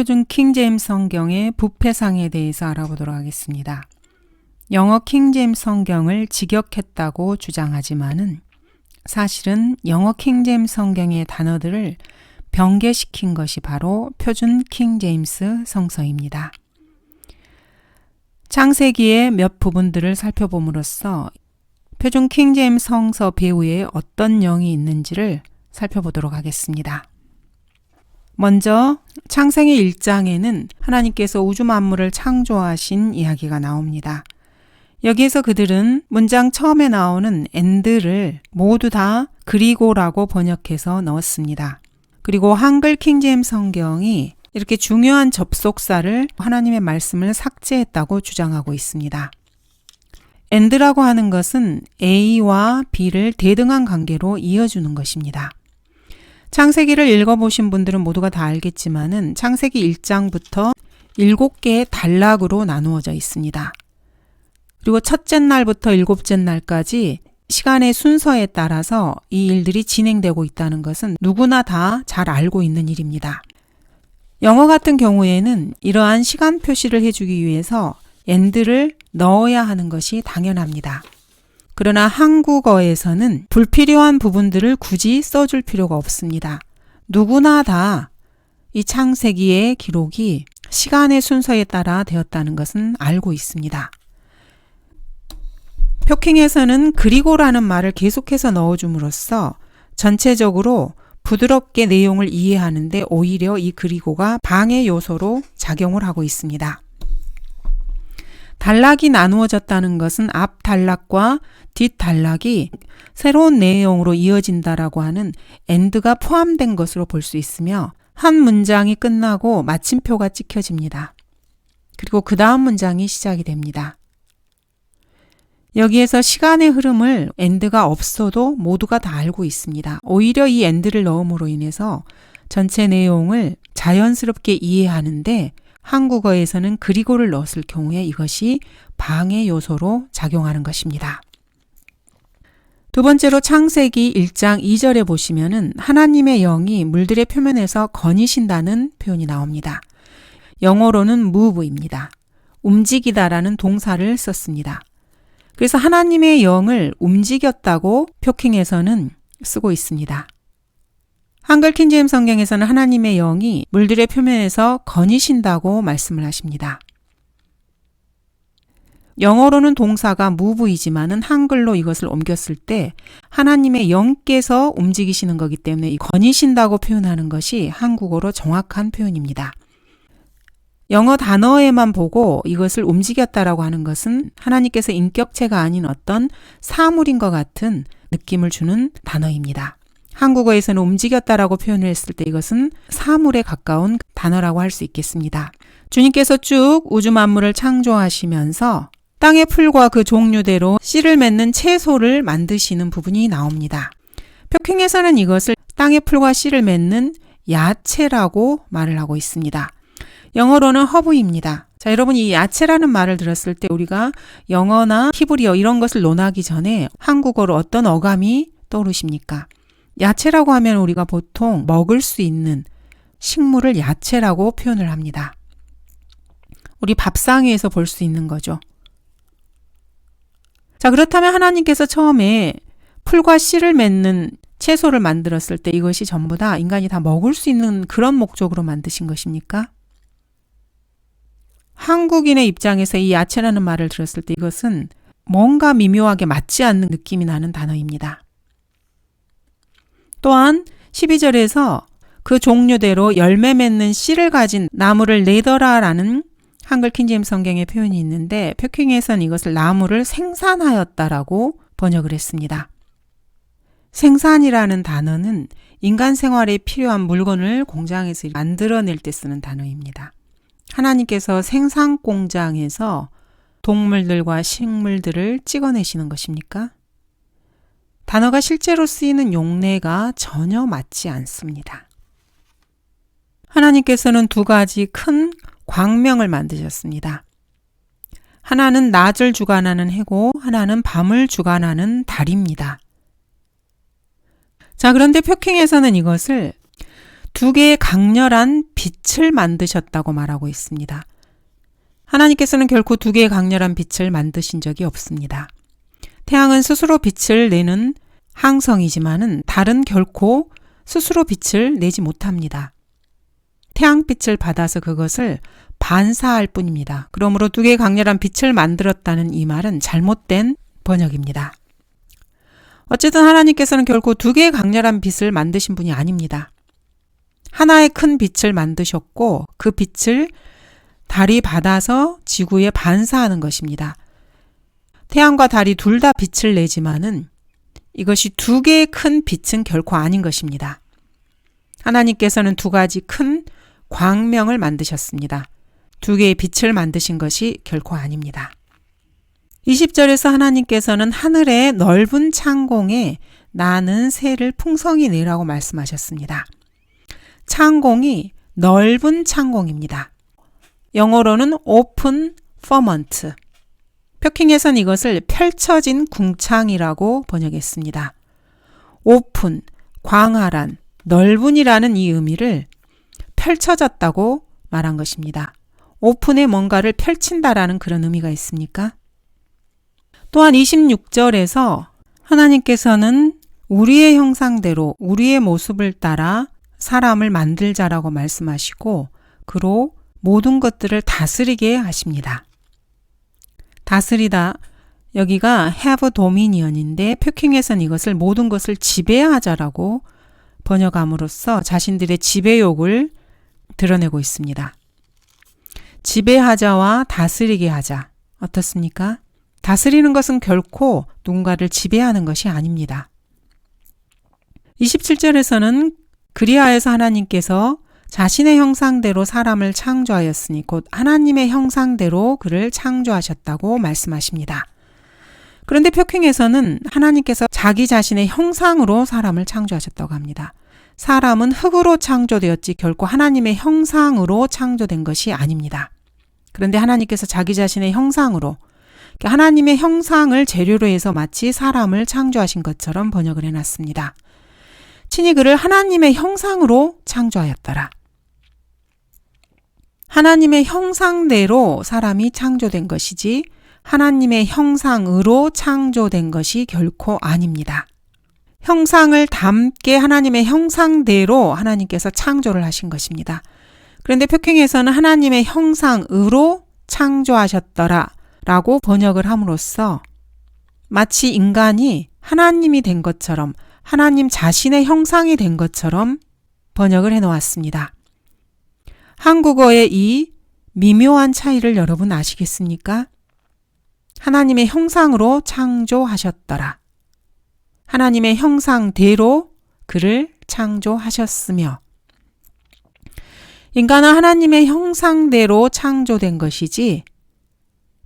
표준 킹제임스 성경의 부패상에 대해서 알아보도록 하겠습니다. 영어 킹제임스 성경을 직역했다고 주장하지만은 사실은 영어 킹제임스 성경의 단어들을 변개시킨 것이 바로 표준 킹제임스 성서입니다. 창세기의 몇 부분들을 살펴봄으로써 표준 킹제임스 성서 배후에 어떤 영이 있는지를 살펴보도록 하겠습니다. 먼저 창세기 1장에는 하나님께서 우주 만물을 창조하신 이야기가 나옵니다. 여기에서 그들은 문장 처음에 나오는 엔드를 모두 다 그리고라고 번역해서 넣었습니다. 그리고 한글 킹제임 성경이 이렇게 중요한 접속사를 하나님의 말씀을 삭제했다고 주장하고 있습니다. 엔드라고 하는 것은 A와 B를 대등한 관계로 이어주는 것입니다. 창세기를 읽어보신 분들은 모두가 다 알겠지만은 창세기 1장부터 7개의 단락으로 나누어져 있습니다. 그리고 첫째 날부터 일곱째 날까지 시간의 순서에 따라서 이 일들이 진행되고 있다는 것은 누구나 다 잘 알고 있는 일입니다. 영어 같은 경우에는 이러한 시간 표시를 해주기 위해서 엔드를 넣어야 하는 것이 당연합니다. 그러나 한국어에서는 불필요한 부분들을 굳이 써줄 필요가 없습니다. 누구나 다 이 창세기의 기록이 시간의 순서에 따라 되었다는 것은 알고 있습니다. 표킹에서는 그리고라는 말을 계속해서 넣어줌으로써 전체적으로 부드럽게 내용을 이해하는데 오히려 이 그리고가 방해 요소로 작용을 하고 있습니다. 단락이 나누어졌다는 것은 앞 단락과 뒷 단락이 새로운 내용으로 이어진다라고 하는 엔드가 포함된 것으로 볼 수 있으며 한 문장이 끝나고 마침표가 찍혀집니다. 그리고 그 다음 문장이 시작이 됩니다. 여기에서 시간의 흐름을 엔드가 없어도 모두가 다 알고 있습니다. 오히려 이 엔드를 넣음으로 인해서 전체 내용을 자연스럽게 이해하는데 한국어에서는 그리고를 넣었을 경우에 이것이 방해 요소로 작용하는 것입니다. 두 번째로 창세기 1장 2절에 보시면은 하나님의 영이 물들의 표면에서 거니신다는 표현이 나옵니다. 영어로는 move입니다. 움직이다라는 동사를 썼습니다. 그래서 하나님의 영을 움직였다고 표킹에서는 쓰고 있습니다. 한글 킨제임 성경에서는 하나님의 영이 물들의 표면에서 거니신다고 말씀을 하십니다. 영어로는 동사가 move이지만은 한글로 이것을 옮겼을 때 하나님의 영께서 움직이시는 거기 때문에 이 거니신다고 표현하는 것이 한국어로 정확한 표현입니다. 영어 단어에만 보고 이것을 움직였다라고 하는 것은 하나님께서 인격체가 아닌 어떤 사물인 것 같은 느낌을 주는 단어입니다. 한국어에서는 움직였다라고 표현을 했을 때 이것은 사물에 가까운 단어라고 할 수 있겠습니다. 주님께서 쭉 우주 만물을 창조하시면서 땅의 풀과 그 종류대로 씨를 맺는 채소를 만드시는 부분이 나옵니다. 표킹에서는 이것을 땅의 풀과 씨를 맺는 야채라고 말을 하고 있습니다. 영어로는 허브입니다. 자, 여러분 이 야채라는 말을 들었을 때 우리가 영어나 히브리어 이런 것을 논하기 전에 한국어로 어떤 어감이 떠오르십니까? 야채라고 하면 우리가 보통 먹을 수 있는 식물을 야채라고 표현을 합니다. 우리 밥상에서 볼 수 있는 거죠. 자, 그렇다면 하나님께서 처음에 풀과 씨를 맺는 채소를 만들었을 때 이것이 전부 다 인간이 다 먹을 수 있는 그런 목적으로 만드신 것입니까? 한국인의 입장에서 이 야채라는 말을 들었을 때 이것은 뭔가 미묘하게 맞지 않는 느낌이 나는 단어입니다. 또한 12절에서 그 종류대로 열매 맺는 씨를 가진 나무를 내더라라는 한글 킹제임 성경의 표현이 있는데 표킹에선 이것을 나무를 생산하였다라고 번역을 했습니다. 생산이라는 단어는 인간 생활에 필요한 물건을 공장에서 만들어낼 때 쓰는 단어입니다. 하나님께서 생산 공장에서 동물들과 식물들을 찍어내시는 것입니까? 단어가 실제로 쓰이는 용례가 전혀 맞지 않습니다. 하나님께서는 두 가지 큰 광명을 만드셨습니다. 하나는 낮을 주관하는 해고 하나는 밤을 주관하는 달입니다. 자, 그런데 표킹에서는 이것을 두 개의 강렬한 빛을 만드셨다고 말하고 있습니다. 하나님께서는 결코 두 개의 강렬한 빛을 만드신 적이 없습니다. 태양은 스스로 빛을 내는 항성이지만은 달은 결코 스스로 빛을 내지 못합니다. 태양빛을 받아서 그것을 반사할 뿐입니다. 그러므로 두 개의 강렬한 빛을 만들었다는 이 말은 잘못된 번역입니다. 어쨌든 하나님께서는 결코 두 개의 강렬한 빛을 만드신 분이 아닙니다. 하나의 큰 빛을 만드셨고 그 빛을 달이 받아서 지구에 반사하는 것입니다. 태양과 달이 둘 다 빛을 내지만은 이것이 두 개의 큰 빛은 결코 아닌 것입니다. 하나님께서는 두 가지 큰 광명을 만드셨습니다. 두 개의 빛을 만드신 것이 결코 아닙니다. 20절에서 하나님께서는 하늘의 넓은 창공에 나는 새를 풍성히 내라고 말씀하셨습니다. 창공이 넓은 창공입니다. 영어로는 open firmament. 표킹에선 이것을 펼쳐진 궁창이라고 번역했습니다. 오픈, 광활한, 넓은이라는 이 의미를 펼쳐졌다고 말한 것입니다. 오픈에 뭔가를 펼친다라는 그런 의미가 있습니까? 또한 26절에서 하나님께서는 우리의 형상대로 우리의 모습을 따라 사람을 만들자라고 말씀하시고 그로 모든 것들을 다스리게 하십니다. 다스리다 여기가 have dominion인데 표킹에선 이것을 모든 것을 지배하자라고 번역함으로써 자신들의 지배욕을 드러내고 있습니다. 지배하자와 다스리게 하자. 어떻습니까? 다스리는 것은 결코 누군가를 지배하는 것이 아닙니다. 27절에서는 그리하여서 하나님께서 자신의 형상대로 사람을 창조하였으니 곧 하나님의 형상대로 그를 창조하셨다고 말씀하십니다. 그런데 표킹에서는 하나님께서 자기 자신의 형상으로 사람을 창조하셨다고 합니다. 사람은 흙으로 창조되었지 결코 하나님의 형상으로 창조된 것이 아닙니다. 그런데 하나님께서 자기 자신의 형상으로 그러니까 하나님의 형상을 재료로 해서 마치 사람을 창조하신 것처럼 번역을 해놨습니다. 친히 그를 하나님의 형상으로 창조하였더라. 하나님의 형상대로 사람이 창조된 것이지 하나님의 형상으로 창조된 것이 결코 아닙니다. 형상을 담게 하나님의 형상대로 하나님께서 창조를 하신 것입니다. 그런데 표킹에서는 하나님의 형상으로 창조하셨더라 라고 번역을 함으로써 마치 인간이 하나님이 된 것처럼 하나님 자신의 형상이 된 것처럼 번역을 해 놓았습니다. 한국어의 이 미묘한 차이를 여러분 아시겠습니까? 하나님의 형상으로 창조하셨더라. 하나님의 형상대로 그를 창조하셨으며 인간은 하나님의 형상대로 창조된 것이지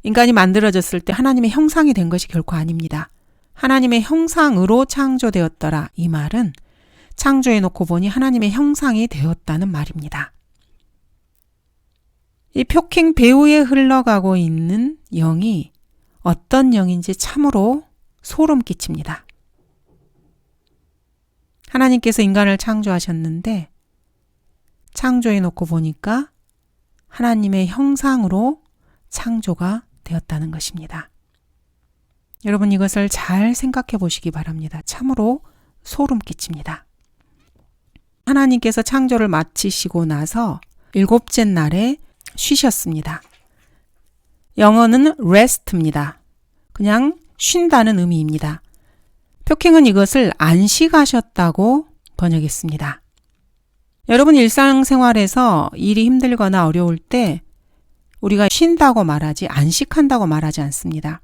인간이 만들어졌을 때 하나님의 형상이 된 것이 결코 아닙니다. 하나님의 형상으로 창조되었더라. 이 말은 창조해 놓고 보니 하나님의 형상이 되었다는 말입니다. 이 표킹 배후에 흘러가고 있는 영이 어떤 영인지 참으로 소름 끼칩니다. 하나님께서 인간을 창조하셨는데 창조해 놓고 보니까 하나님의 형상으로 창조가 되었다는 것입니다. 여러분 이것을 잘 생각해 보시기 바랍니다. 참으로 소름 끼칩니다. 하나님께서 창조를 마치시고 나서 일곱째 날에 쉬셨습니다. 영어는 rest입니다. 그냥 쉰다는 의미입니다. 표킹은 이것을 안식하셨다고 번역했습니다. 여러분 일상생활에서 일이 힘들거나 어려울 때 우리가 쉰다고 말하지 안식한다고 말하지 않습니다.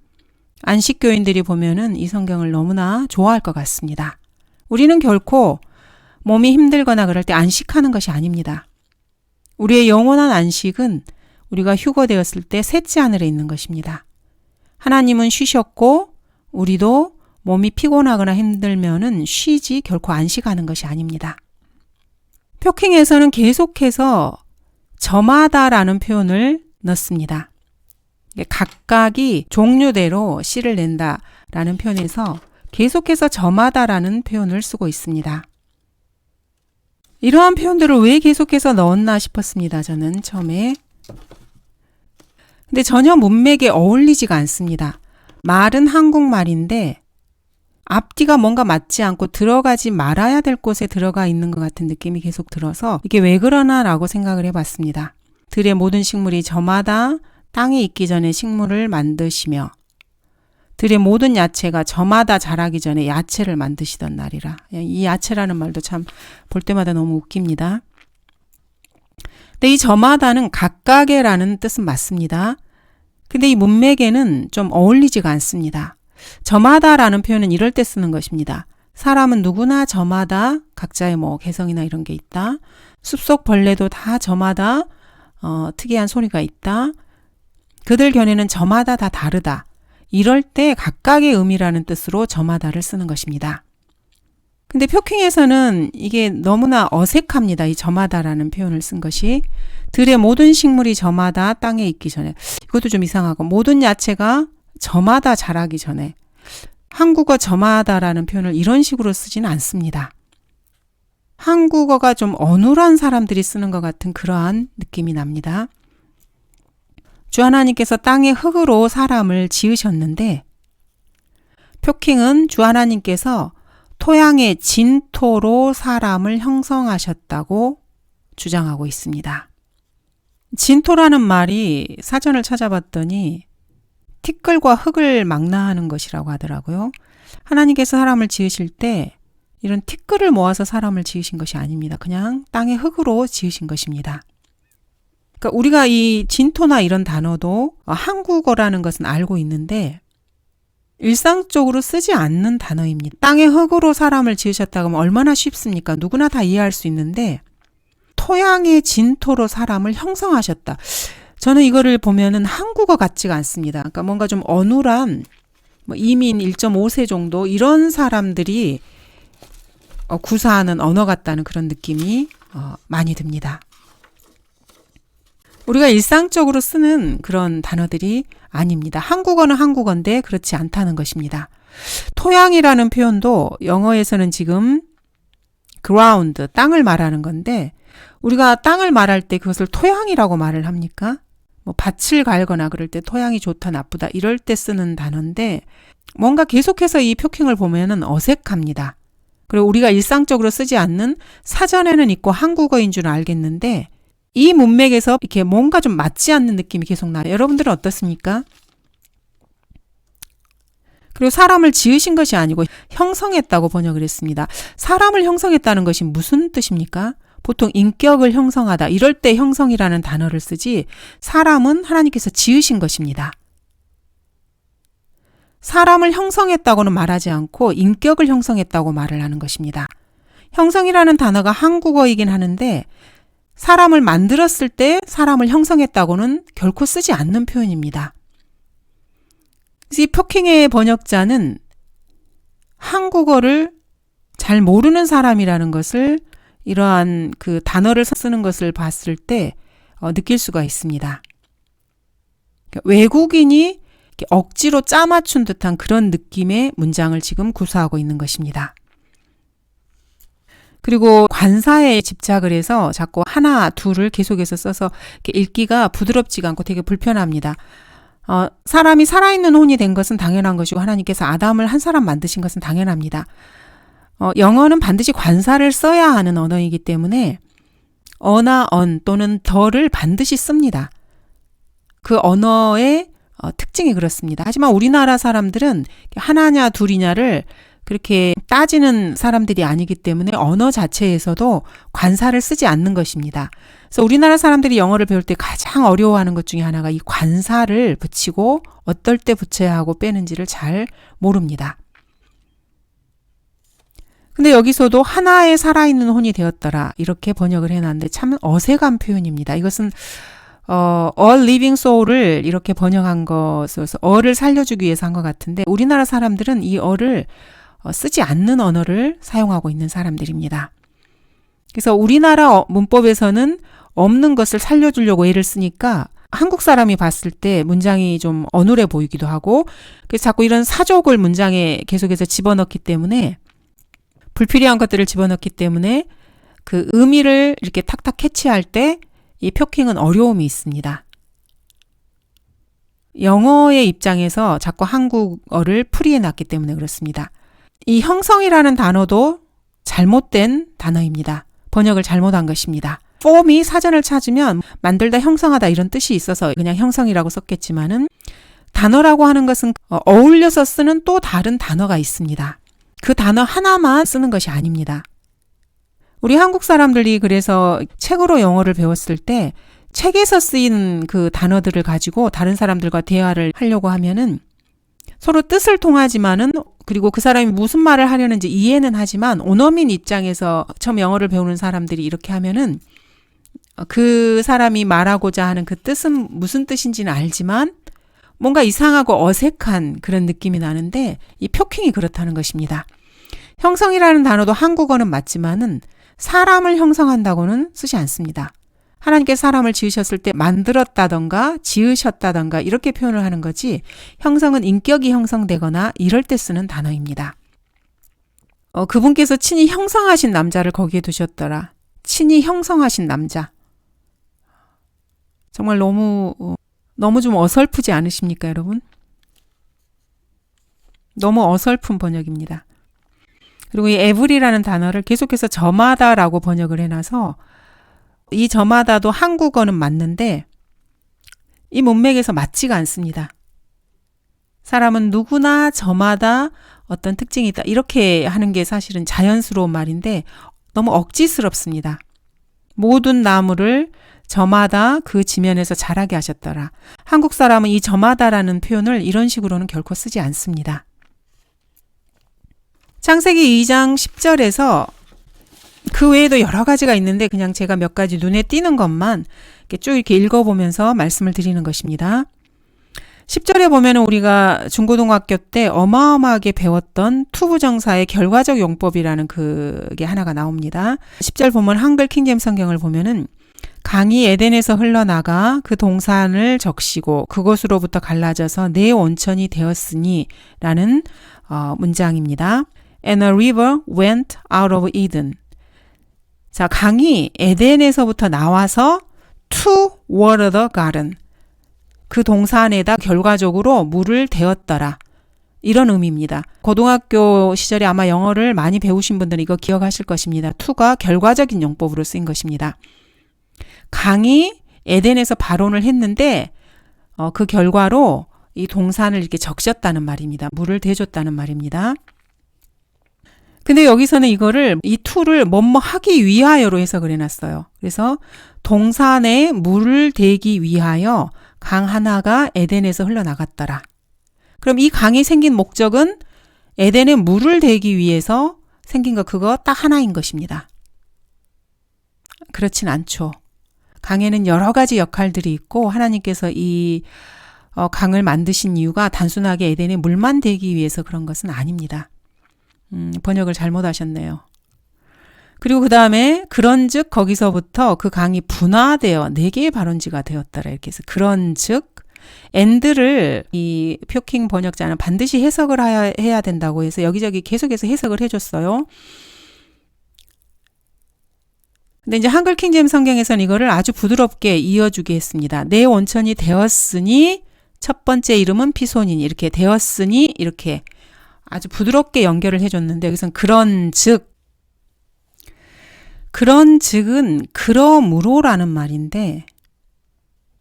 안식교인들이 보면은 이 성경을 너무나 좋아할 것 같습니다. 우리는 결코 몸이 힘들거나 그럴 때 안식하는 것이 아닙니다. 우리의 영원한 안식은 우리가 휴거되었을 때 셋째 하늘에 있는 것입니다. 하나님은 쉬셨고 우리도 몸이 피곤하거나 힘들면은 쉬지 결코 안식하는 것이 아닙니다. 표킹에서는 계속해서 저마다라는 표현을 넣습니다. 각각이 종류대로 씨를 낸다라는 표현에서 계속해서 저마다라는 표현을 쓰고 있습니다. 이러한 표현들을 왜 계속해서 넣었나 싶었습니다. 저는 처음에. 근데 전혀 문맥에 어울리지가 않습니다. 말은 한국말인데 앞뒤가 뭔가 맞지 않고 들어가지 말아야 될 곳에 들어가 있는 것 같은 느낌이 계속 들어서 이게 왜 그러나라고 생각을 해봤습니다. 들의 모든 식물이 저마다 땅에 있기 전에 식물을 만드시며 들의 모든 야채가 저마다 자라기 전에 야채를 만드시던 날이라. 이 야채라는 말도 참 볼 때마다 너무 웃깁니다. 근데 이 저마다는 각각의라는 뜻은 맞습니다. 근데 이 문맥에는 좀 어울리지가 않습니다. 저마다라는 표현은 이럴 때 쓰는 것입니다. 사람은 누구나 저마다 각자의 뭐 개성이나 이런 게 있다. 숲속 벌레도 다 저마다 어, 특이한 소리가 있다. 그들 견해는 저마다 다 다르다. 이럴 때 각각의 의미라는 뜻으로 저마다를 쓰는 것입니다. 근데 표킹에서는 이게 너무나 어색합니다. 이 저마다라는 표현을 쓴 것이. 들의 모든 식물이 저마다 땅에 있기 전에. 이것도 좀 이상하고, 모든 야채가 저마다 자라기 전에. 한국어 저마다라는 표현을 이런 식으로 쓰지는 않습니다. 한국어가 좀 어눌한 사람들이 쓰는 것 같은 그러한 느낌이 납니다. 주 하나님께서 땅의 흙으로 사람을 지으셨는데, 표킹은 주 하나님께서 토양의 진토로 사람을 형성하셨다고 주장하고 있습니다. 진토라는 말이 사전을 찾아봤더니 티끌과 흙을 망라하는 것이라고 하더라고요. 하나님께서 사람을 지으실 때 이런 티끌을 모아서 사람을 지으신 것이 아닙니다. 그냥 땅의 흙으로 지으신 것입니다. 그러니까 우리가 이 진토나 이런 단어도 한국어라는 것은 알고 있는데 일상적으로 쓰지 않는 단어입니다. 땅의 흙으로 사람을 지으셨다고 하면 얼마나 쉽습니까? 누구나 다 이해할 수 있는데 토양의 진토로 사람을 형성하셨다. 저는 이거를 보면은 한국어 같지가 않습니다. 그러니까 뭔가 좀 어눌한 뭐 이민 1.5세 정도 이런 사람들이 어, 구사하는 언어 같다는 그런 느낌이 어, 많이 듭니다. 우리가 일상적으로 쓰는 그런 단어들이 아닙니다. 한국어는 한국어인데 그렇지 않다는 것입니다. 토양이라는 표현도 영어에서는 지금 ground, 땅을 말하는 건데 우리가 땅을 말할 때 그것을 토양이라고 말을 합니까? 뭐 밭을 갈거나 그럴 때 토양이 좋다 나쁘다 이럴 때 쓰는 단어인데 뭔가 계속해서 이 표킹을 보면은 어색합니다. 그리고 우리가 일상적으로 쓰지 않는 사전에는 있고 한국어인 줄 알겠는데 이 문맥에서 이렇게 뭔가 좀 맞지 않는 느낌이 계속 나요. 여러분들은 어떻습니까? 그리고 사람을 지으신 것이 아니고 형성했다고 번역을 했습니다. 사람을 형성했다는 것이 무슨 뜻입니까? 보통 인격을 형성하다 이럴 때 형성이라는 단어를 쓰지 사람은 하나님께서 지으신 것입니다. 사람을 형성했다고는 말하지 않고 인격을 형성했다고 말을 하는 것입니다. 형성이라는 단어가 한국어이긴 하는데 사람을 만들었을 때 사람을 형성했다고는 결코 쓰지 않는 표현입니다. 이 표킹의 번역자는 한국어를 잘 모르는 사람이라는 것을 이러한 그 단어를 쓰는 것을 봤을 때 어, 느낄 수가 있습니다. 그러니까 외국인이 억지로 짜맞춘 듯한 그런 느낌의 문장을 지금 구사하고 있는 것입니다. 그리고 관사에 집착을 해서 자꾸 하나, 둘을 계속해서 써서 읽기가 부드럽지가 않고 되게 불편합니다. 어, 사람이 살아있는 혼이 된 것은 당연한 것이고 하나님께서 아담을 한 사람 만드신 것은 당연합니다. 어, 영어는 반드시 관사를 써야 하는 언어이기 때문에 어나 언 또는 더를 반드시 씁니다. 그 언어의 어, 특징이 그렇습니다. 하지만 우리나라 사람들은 하나냐 둘이냐를 그렇게 따지는 사람들이 아니기 때문에 언어 자체에서도 관사를 쓰지 않는 것입니다. 그래서 우리나라 사람들이 영어를 배울 때 가장 어려워하는 것 중에 하나가 이 관사를 붙이고 어떨 때 붙여야 하고 빼는지를 잘 모릅니다. 근데 여기서도 하나의 살아있는 혼이 되었더라. 이렇게 번역을 해놨는데 참 어색한 표현입니다. 이것은 어, all living soul을 이렇게 번역한 것으로서 어를 살려주기 위해서 한 것 같은데 우리나라 사람들은 이 어를 어, 쓰지 않는 언어를 사용하고 있는 사람들입니다. 그래서 우리나라 문법에서는 없는 것을 살려주려고 애를 쓰니까 한국 사람이 봤을 때 문장이 좀 어눌해 보이기도 하고 그래서 자꾸 이런 사족을 문장에 계속해서 집어넣기 때문에 불필요한 것들을 집어넣기 때문에 그 의미를 이렇게 탁탁 캐치할 때 이 표킹은 어려움이 있습니다. 영어의 입장에서 자꾸 한국어를 풀이해 놨기 때문에 그렇습니다. 이 형성이라는 단어도 잘못된 단어입니다. 번역을 잘못한 것입니다. 폼이 사전을 찾으면 만들다 형성하다 이런 뜻이 있어서 그냥 형성이라고 썼겠지만은 단어라고 하는 것은 어, 어울려서 쓰는 또 다른 단어가 있습니다. 그 단어 하나만 쓰는 것이 아닙니다. 우리 한국 사람들이 그래서 책으로 영어를 배웠을 때 책에서 쓰인 그 단어들을 가지고 다른 사람들과 대화를 하려고 하면은 서로 뜻을 통하지만은 그리고 그 사람이 무슨 말을 하려는지 이해는 하지만 원어민 입장에서 처음 영어를 배우는 사람들이 이렇게 하면은 그 사람이 말하고자 하는 그 뜻은 무슨 뜻인지는 알지만 뭔가 이상하고 어색한 그런 느낌이 나는데 이 표킹이 그렇다는 것입니다. 형성이라는 단어도 한국어는 맞지만은 사람을 형성한다고는 쓰지 않습니다. 하나님께 사람을 지으셨을 때 만들었다던가 지으셨다던가 이렇게 표현을 하는 거지 형성은 인격이 형성되거나 이럴 때 쓰는 단어입니다. 어, 그분께서 친히 형성하신 남자를 거기에 두셨더라. 친히 형성하신 남자. 정말 너무 어, 너무 좀 어설프지 않으십니까, 여러분? 너무 어설픈 번역입니다. 그리고 이 에브리라는 단어를 계속해서 저마다라고 번역을 해놔서 이 저마다도 한국어는 맞는데 이 문맥에서 맞지가 않습니다. 사람은 누구나 저마다 어떤 특징이 있다. 이렇게 하는 게 사실은 자연스러운 말인데 너무 억지스럽습니다. 모든 나무를 저마다 그 지면에서 자라게 하셨더라. 한국 사람은 이 저마다라는 표현을 이런 식으로는 결코 쓰지 않습니다. 창세기 2장 10절에서 그 외에도 여러 가지가 있는데 그냥 제가 몇 가지 눈에 띄는 것만 이렇게 쭉 이렇게 읽어보면서 말씀을 드리는 것입니다. 10절에 보면 우리가 중고등학교 때 어마어마하게 배웠던 투부정사의 결과적 용법이라는 그게 하나가 나옵니다. 10절 보면 한글 킹잼 성경을 보면은 강이 에덴에서 흘러나가 그 동산을 적시고 그곳으로부터 갈라져서 내 온천이 되었으니 라는 어, 문장입니다. And a river went out of Eden. 자, 강이 에덴에서부터 나와서 to water the garden. 그 동산에다 결과적으로 물을 대었더라. 이런 의미입니다. 고등학교 시절에 아마 영어를 많이 배우신 분들은 이거 기억하실 것입니다. to가 결과적인 용법으로 쓰인 것입니다. 강이 에덴에서 발언을 했는데 어, 그 결과로 이 동산을 이렇게 적셨다는 말입니다. 물을 대줬다는 말입니다. 근데 여기서는 이거를 이 툴을 뭐뭐 하기 위하여로 해석을 해놨어요. 그래서 동산에 물을 대기 위하여 강 하나가 에덴에서 흘러나갔더라. 그럼 이 강이 생긴 목적은 에덴에 물을 대기 위해서 생긴 거 그거 딱 하나인 것입니다. 그렇진 않죠. 강에는 여러 가지 역할들이 있고 하나님께서 이 어, 강을 만드신 이유가 단순하게 에덴에 물만 대기 위해서 그런 것은 아닙니다. 음, 번역을 잘못하셨네요. 그리고 그 다음에 그런즉 거기서부터 그 강이 분화되어 네 개의 발원지가 되었더라 이렇게 해서 그런즉 엔드를 이 표킹 번역자는 반드시 해석을 해야, 해야 된다고 해서 여기저기 계속해서 해석을 해줬어요. 근데 이제 한글 킹잼 성경에서는 이거를 아주 부드럽게 이어주게 했습니다. 내 원천이 되었으니 첫 번째 이름은 피손이니 이렇게 되었으니 이렇게 아주 부드럽게 연결을 해줬는데 여기서는 그런 즉 그런 즉은 그러므로라는 말인데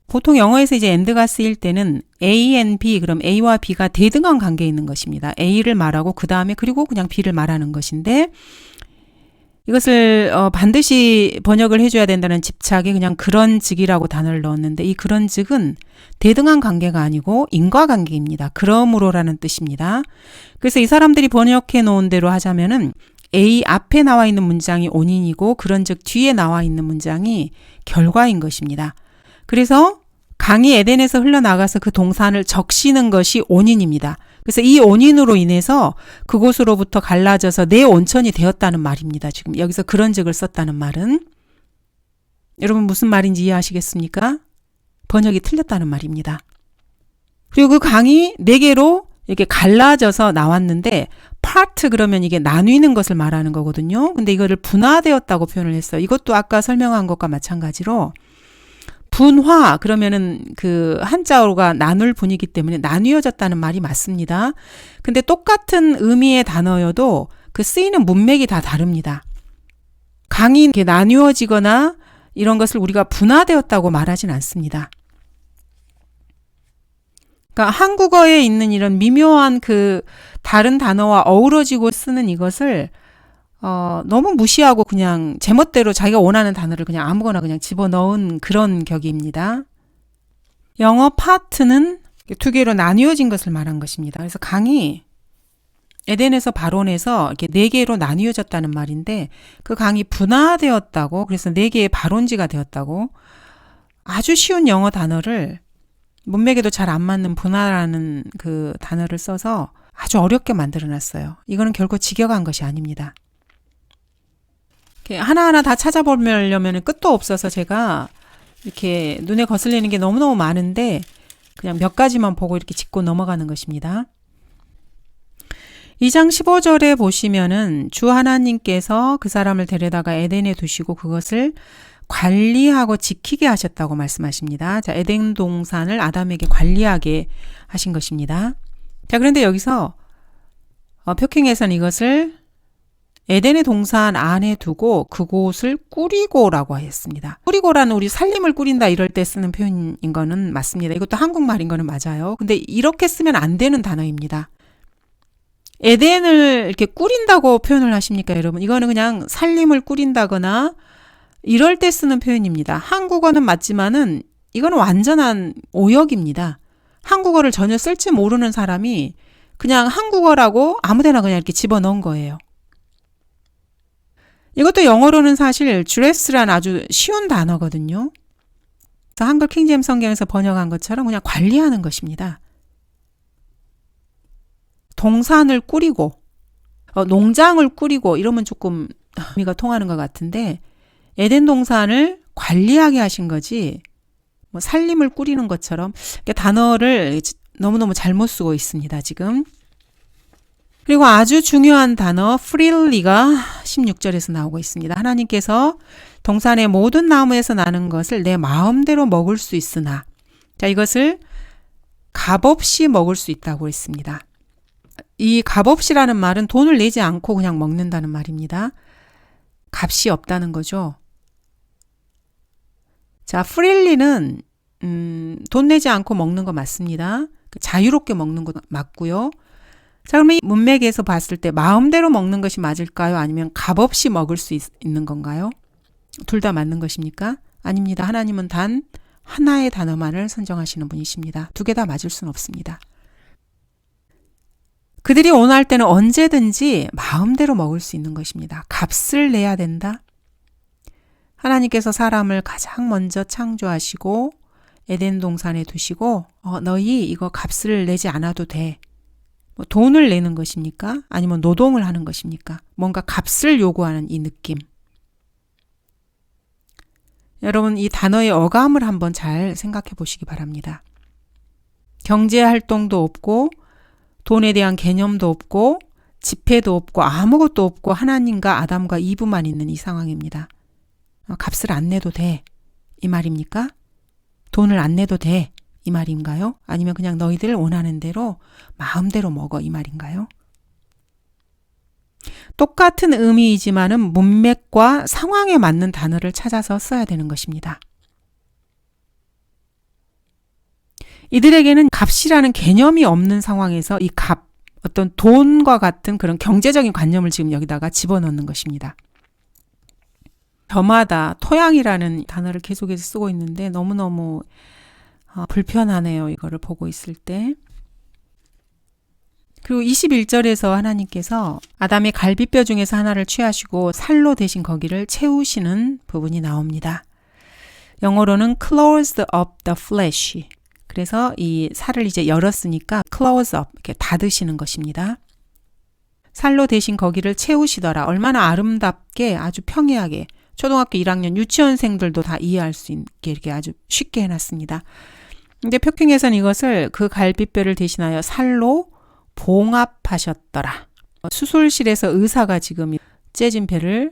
보통 영어에서 이제 and가 쓰일 때는 A and B 그럼 A와 B가 대등한 관계에 있는 것입니다. A를 말하고 그 다음에 그리고 그냥 B를 말하는 것인데 이것을 어, 반드시 번역을 해줘야 된다는 집착에 그냥 그런 즉이라고 단어를 넣었는데 이 그런 즉은 대등한 관계가 아니고 인과관계입니다. 그러므로라는 뜻입니다. 그래서 이 사람들이 번역해 놓은 대로 하자면은 A 앞에 나와 있는 문장이 원인이고 그런 즉 뒤에 나와 있는 문장이 결과인 것입니다. 그래서 강이 에덴에서 흘러나가서 그 동산을 적시는 것이 원인입니다. 그래서 이 원인으로 인해서 그곳으로부터 갈라져서 내 온천이 되었다는 말입니다. 지금 여기서 그런 적을 썼다는 말은 여러분 무슨 말인지 이해하시겠습니까? 번역이 틀렸다는 말입니다. 그리고 그 강이 네 개로 이렇게 갈라져서 나왔는데 part 그러면 이게 나뉘는 것을 말하는 거거든요. 근데 이거를 분화되었다고 표현을 했어요. 이것도 아까 설명한 것과 마찬가지로 분화 그러면은 그 한자어가 나눌 분이기 때문에 나뉘어졌다는 말이 맞습니다. 근데 똑같은 의미의 단어여도 그 쓰이는 문맥이 다 다릅니다. 강이 이렇게 나뉘어지거나 이런 것을 우리가 분화되었다고 말하진 않습니다. 그러니까 한국어에 있는 이런 미묘한 그 다른 단어와 어우러지고 쓰는 이것을 어, 너무 무시하고 그냥 제멋대로 자기가 원하는 단어를 그냥 아무거나 그냥 집어넣은 그런 격입니다. 영어 파트는 두 개로 나뉘어진 것을 말한 것입니다. 그래서 강이 에덴에서 바론에서 이렇게 네 개로 나뉘어졌다는 말인데 그 강이 분화되었다고 그래서 네 개의 바론지가 되었다고 아주 쉬운 영어 단어를 문맥에도 잘 안 맞는 분화라는 그 단어를 써서 아주 어렵게 만들어 놨어요. 이거는 결코 직역한 것이 아닙니다. 하나하나 다 찾아보려면 끝도 없어서 제가 이렇게 눈에 거슬리는 게 너무너무 많은데 그냥 몇 가지만 보고 이렇게 짚고 넘어가는 것입니다. 2장 15절에 보시면은 주 하나님께서 그 사람을 데려다가 에덴에 두시고 그것을 관리하고 지키게 하셨다고 말씀하십니다. 자, 에덴 동산을 아담에게 관리하게 하신 것입니다. 자, 그런데 여기서 어, 표킹에서는 이것을 에덴의 동산 안에 두고 그곳을 꾸리고라고 하였습니다. 꾸리고라는 우리 살림을 꾸린다 이럴 때 쓰는 표현인 거는 맞습니다. 이것도 한국말인 거는 맞아요. 근데 이렇게 쓰면 안 되는 단어입니다. 에덴을 이렇게 꾸린다고 표현을 하십니까, 여러분? 이거는 그냥 살림을 꾸린다거나 이럴 때 쓰는 표현입니다. 한국어는 맞지만은 이거는 완전한 오역입니다. 한국어를 전혀 쓸지 모르는 사람이 그냥 한국어라고 아무데나 그냥 이렇게 집어넣은 거예요. 이것도 영어로는 사실 드레스란 아주 쉬운 단어거든요. 그래서 한글 킹제임 성경에서 번역한 것처럼 그냥 관리하는 것입니다. 동산을 꾸리고 어, 농장을 꾸리고 이러면 조금 의미가 통하는 것 같은데 에덴 동산을 관리하게 하신 거지 뭐 살림을 꾸리는 것처럼 단어를 너무너무 잘못 쓰고 있습니다 지금 그리고 아주 중요한 단어 프릴리가 16절에서 나오고 있습니다. 하나님께서 동산의 모든 나무에서 나는 것을 내 마음대로 먹을 수 있으나 자 이것을 값없이 먹을 수 있다고 했습니다. 이 값없이라는 말은 돈을 내지 않고 그냥 먹는다는 말입니다. 값이 없다는 거죠. 자, 프릴리는 음, 돈 내지 않고 먹는 거 맞습니다. 자유롭게 먹는 거 맞고요. 자, 그러면 이 문맥에서 봤을 때 마음대로 먹는 것이 맞을까요? 아니면 값없이 먹을 수 있, 는 건가요? 둘 다 맞는 것입니까? 아닙니다. 하나님은 단 하나의 단어만을 선정하시는 분이십니다. 두 개 다 맞을 수는 없습니다. 그들이 원할 때는 언제든지 마음대로 먹을 수 있는 것입니다. 값을 내야 된다. 하나님께서 사람을 가장 먼저 창조하시고 에덴 동산에 두시고 어, 너희 이거 값을 내지 않아도 돼. 뭐 돈을 내는 것입니까? 아니면 노동을 하는 것입니까? 뭔가 값을 요구하는 이 느낌. 여러분, 이 단어의 어감을 한번 잘 생각해 보시기 바랍니다. 경제 활동도 없고, 돈에 대한 개념도 없고, 지폐도 없고, 아무것도 없고, 하나님과 아담과 이브만 있는 이 상황입니다. 어, 값을 안 내도 돼. 이 말입니까? 돈을 안 내도 돼. 이 말인가요? 아니면 그냥 너희들 원하는 대로 마음대로 먹어 이 말인가요? 똑같은 의미이지만은 문맥과 상황에 맞는 단어를 찾아서 써야 되는 것입니다. 이들에게는 값이라는 개념이 없는 상황에서 이 값, 어떤 돈과 같은 그런 경제적인 관념을 지금 여기다가 집어넣는 것입니다. 저마다 토양이라는 단어를 계속해서 쓰고 있는데 너무너무 어, 불편하네요. 이거를 보고 있을 때. 그리고 21절에서 하나님께서 아담의 갈비뼈 중에서 하나를 취하시고 살로 대신 거기를 채우시는 부분이 나옵니다. 영어로는 closed up the flesh. 그래서 이 살을 이제 열었으니까 close up 이렇게 닫으시는 것입니다. 살로 대신 거기를 채우시더라. 얼마나 아름답게 아주 평이하게 초등학교 1학년 유치원생들도 다 이해할 수 있게 이렇게 아주 쉽게 해놨습니다. 근데 표킹에서는 이것을 그 갈비뼈를 대신하여 살로 봉합하셨더라. 수술실에서 의사가 지금 째진 배를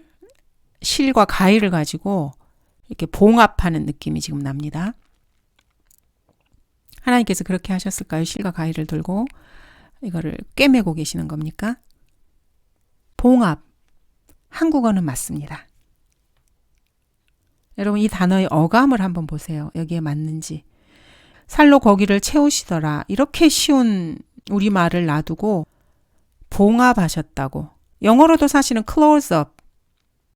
실과 가위를 가지고 이렇게 봉합하는 느낌이 지금 납니다. 하나님께서 그렇게 하셨을까요? 실과 가위를 들고 이거를 꿰매고 계시는 겁니까? 봉합. 한국어는 맞습니다. 여러분 이 단어의 어감을 한번 보세요. 여기에 맞는지. 살로 거기를 채우시더라. 이렇게 쉬운 우리말을 놔두고 봉합하셨다고. 영어로도 사실은 close up.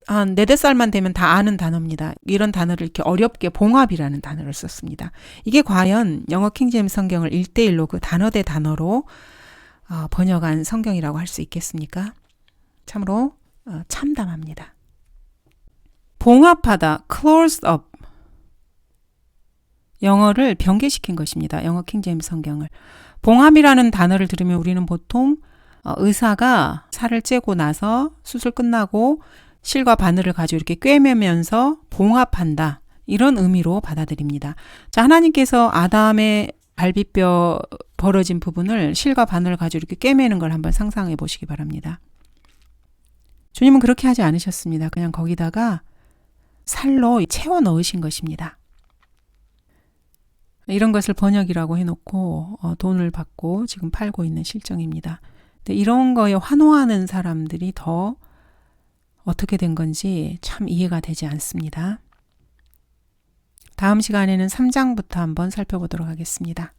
한 네댓 살만 되면 다 아는 단어입니다. 이런 단어를 이렇게 어렵게 봉합이라는 단어를 썼습니다. 이게 과연 영어 킹제임 성경을 1대1로 그 단어 대 단어로 어, 번역한 성경이라고 할 수 있겠습니까? 참으로 어, 참담합니다. 봉합하다, close up. 영어를 변개시킨 것입니다. 영어 킹제임 성경을. 봉합이라는 단어를 들으면 우리는 보통 어, 의사가 살을 째고 나서 수술 끝나고 실과 바늘을 가지고 이렇게 꿰매면서 봉합한다. 이런 의미로 받아들입니다. 자, 하나님께서 아담의 갈비뼈 벌어진 부분을 실과 바늘을 가지고 이렇게 꿰매는 걸 한번 상상해 보시기 바랍니다. 주님은 그렇게 하지 않으셨습니다. 그냥 거기다가 살로 채워 넣으신 것입니다. 이런 것을 번역이라고 해놓고 어, 돈을 받고 지금 팔고 있는 실정입니다. 근데 이런 거에 환호하는 사람들이 더 어떻게 된 건지 참 이해가 되지 않습니다. 다음 시간에는 3장부터 한번 살펴보도록 하겠습니다.